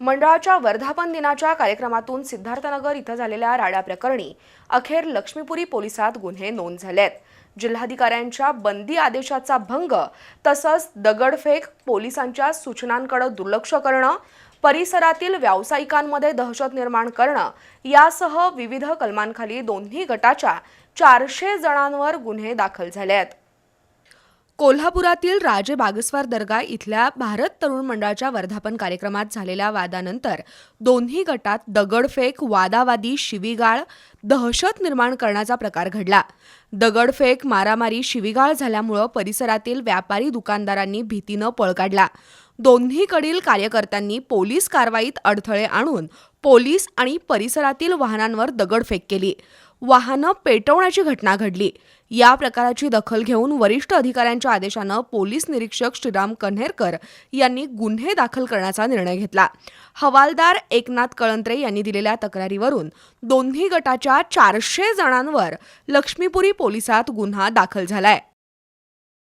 मंडळाच्या वर्धापन दिनाच्या कार्यक्रमातून सिद्धार्थनगर इथं झालेल्या राडा प्रकरणी अखेर लक्ष्मीपुरी पोलिसात गुन्हे नोंद झालेत. जिल्हाधिकाऱ्यांच्या बंदी आदेशाचा भंग तसंच दगडफेक पोलिसांच्या सूचनांकडे दुर्लक्ष करणं परिसरातील व्यावसायिकांमध्ये दहशत निर्माण करणं यासह विविध कलमांखाली दोन्ही गटाच्या चारशे जणांवर गुन्हे दाखल झाले आहेत कोल्हापुरातील राजे बागस्वार दर्गा इथल्या भारत तरुण मंडळाच्या वर्धापन कार्यक्रमात झालेल्या वादानंतर दोन्ही गटात दगडफेक वादावादी शिवीगाळ दहशत निर्माण करण्याचा प्रकार घडला. दगडफेक मारामारी शिवीगाळ झाल्यामुळं परिसरातील व्यापारी दुकानदारांनी भीतीनं पळ काढला. दोन्हीकडील कार्यकर्त्यांनी पोलीस कारवाईत अडथळे आणून पोलीस आणि परिसरातील वाहनांवर दगडफेक केली. वाहनं पेटवण्याची घटना घडली. या प्रकाराची दखल घेऊन वरिष्ठ अधिकाऱ्यांच्या आदेशानं पोलीस निरीक्षक श्रीराम कन्हेरकर यांनी गुन्हे दाखल करण्याचा निर्णय घेतला. हवालदार एकनाथ कळंत्रे यांनी दिलेल्या तक्रारीवरून दोन्ही गटाच्या चारशे जणांवर लक्ष्मीपुरी पोलिसात गुन्हा दाखल झालाय.